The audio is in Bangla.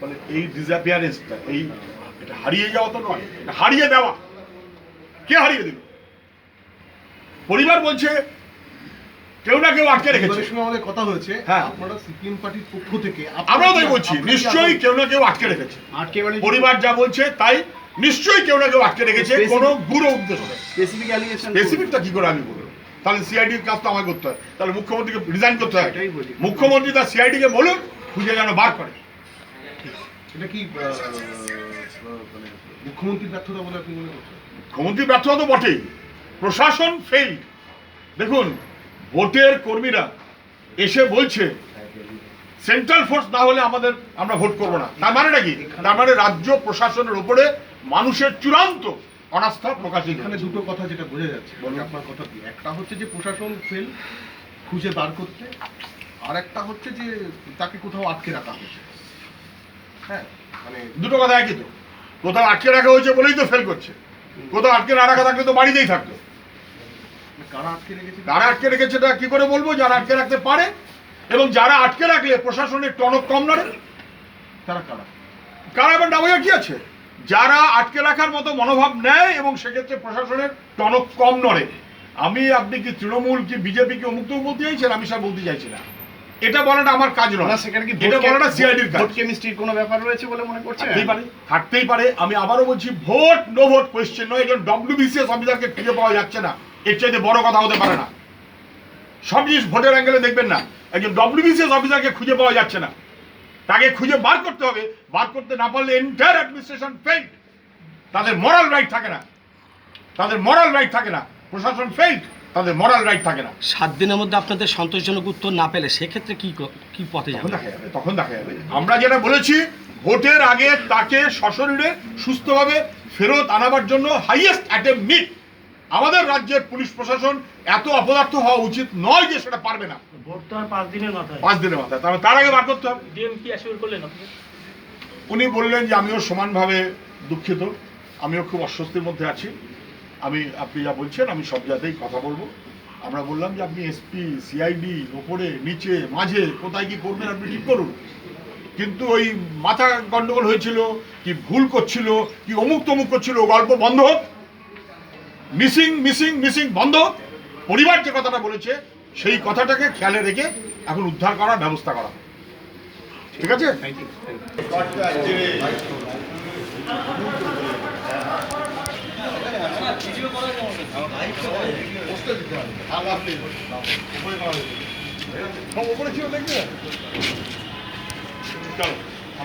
ফলে এই ডিসঅ্যাপিয়ারেন্সটা এই এটা হারিয়ে যাওয়া তো নয় এটা হারিয়ে দেওয়া। কে হারিয়ে দিল পরিবার বলছে কেউ না কেউ আটকে রেখেছে। সঙ্গে আমাদের কথা হয়েছে হ্যাঁ। আপনারা সিপিএম পার্টির পক্ষ থেকে আমরাও তাই বলছি নিশ্চয়ই কেউ না কেউ আটকে রেখেছে। আটকে মানে পরিবার যা বলছে তাই নিশ্চয়ই কেউ না কেউ আটকে রেখেছে কোনো গুরু উদ্দেশ্য স্পেসিফিক অ্যালিগেশন স্পেসিফিকটা কি করে আমি বলব? তাহলে সিআইডির কাজ তো আমাকে করতে হয়। তাহলে মুখ্যমন্ত্রীকে রিজাইন করতে হয়। মুখ্যমন্ত্রী তার সিআইডিকে বলুন খুঁজে যেন বার করে। এটা কি মানে মুখ্যমন্ত্রীর ব্যর্থতা বলে আপনি মনে করছেন? মুখ্যমন্ত্রী ব্যর্থতা তো বটেই। প্রশাসন ফেল দেখুন ভোটের কর্মীরা এসে বলছে সেন্ট্রাল ফোর্স না হলে আমাদের আমরা ভোট করব না। তার মানে নাকি তার মানে রাজ্য প্রশাসনের উপরে মানুষের চূড়ান্ত অনাস্থা প্রকাশিত এখানে দুটো কথা যেটা বোঝা যাচ্ছে বলুন। আপনার কথা কি? একটা হচ্ছে যে প্রশাসন ফেল খুঁজে বার করতে আর একটা হচ্ছে যে তাকে কোথাও আটকে রাখা হয়েছে। হ্যাঁ। মানে দুটো কথা একই তো। কোথাও আটকে রাখা হয়েছে বলেই তো ফেল করছে। কোথাও আটকে না রাখা থাকলে তো বাড়িতেই থাকতো। কারা আটকে রেখেছে? তা কি করে বলব? যারা আটকে রাখতে পারে এবং যারা আটকে রাখলে প্রশাসনের টনক কম নড়ে তারা কারা? কারা এবার ডাবইয়া কি আছে? যারা আটকে রাখার মতো মনোভাব নেয় এবং সেক্ষেত্রে প্রশাসনের টনক কম নড়ে। আমি আপনি কি তৃণমূল কি বিজেপি কি অমুক বলতে চাইছেন? আমি সব বলতে চাইছি না। এটা বলাটা আমার কাজ নয়। না সেখানে কি এটা বলাটা সিআইডির কাজ। ভোট কেমিস্ট্রির কোনো ব্যাপার রয়েছে বলে মনে করছেন? থাকতেই পারে থাকতেই পারে। আমি আবারও বলছি ভোট নো ভোট কোয়েশ্চেন নয়। একজন ডব্লিউবিসিএস অফিসারকে খুঁজে পাওয়া যাচ্ছে না। এর চাইতে বড় কথা হতে পারে না। সব জিনিস ভোটের অ্যাঙ্গেলে দেখবেন না। একজন ডব্লিউবিসিএস অফিসারকে খুঁজে পাওয়া যাচ্ছে না। তাকে খুঁজে বার করতে হবে। বার করতে না পারলে এন্টায়ার অ্যাডমিনিস্ট্রেশন ফেইল তাদের মরাল রাইট থাকে না। তাদের মরাল রাইট থাকে না। প্রশাসন ফেইল তাদের মরাল রাইট থাকে না। সাত দিনের মধ্যে আপনাদের সন্তোষজনক উত্তর না পেলে সেক্ষেত্রে কি কি পথে যাবে? দেখা যাবে তখন দেখা যাবে। আমরা যেটা বলেছি ভোটের আগে তাকে সশরীরে সুস্থভাবে ফেরত আনাবার জন্য হাইয়েস্ট অ্যাটেম্প নিক আমাদের রাজ্যের পুলিশ প্রশাসন এত অপদার্থ হওয়া উচিত নয় যে সেটা পারবে না। ভোট তো আর পাঁচ দিনের মাথায়। পাঁচ দিনের মাথায়। তাহলে তার আগে বার করতে হবে। অ্যাসিওর করলেন উনি বললেন যে আমিও সমানভাবে দুঃখিত। আমিও খুব অস্বস্তির মধ্যে আছি। আমি আপনি যা বলছেন আমি সব জায়গাতেই কথা বলব। আমরা বললাম যে আপনি এসপি সিআইডি ওপরে নিচে মাঝে কোথায় কি করবেন আপনি ঠিক করুন। কিন্তু ওই মাথা গন্ডগোল হয়েছিল কি ভুল করছিল কি অমুক তমুক করছিল গল্প বন্ধ হোক। মিসিং মিসিং মিসিং বন্ধ হোক। পরিবার যে কথাটা বলেছে সেই কথাটাকে খেয়ালে রেখে এখন উদ্ধার করার ব্যবস্থা করা। ঠিক আছে? ওপরে ছিল দেখবে চলো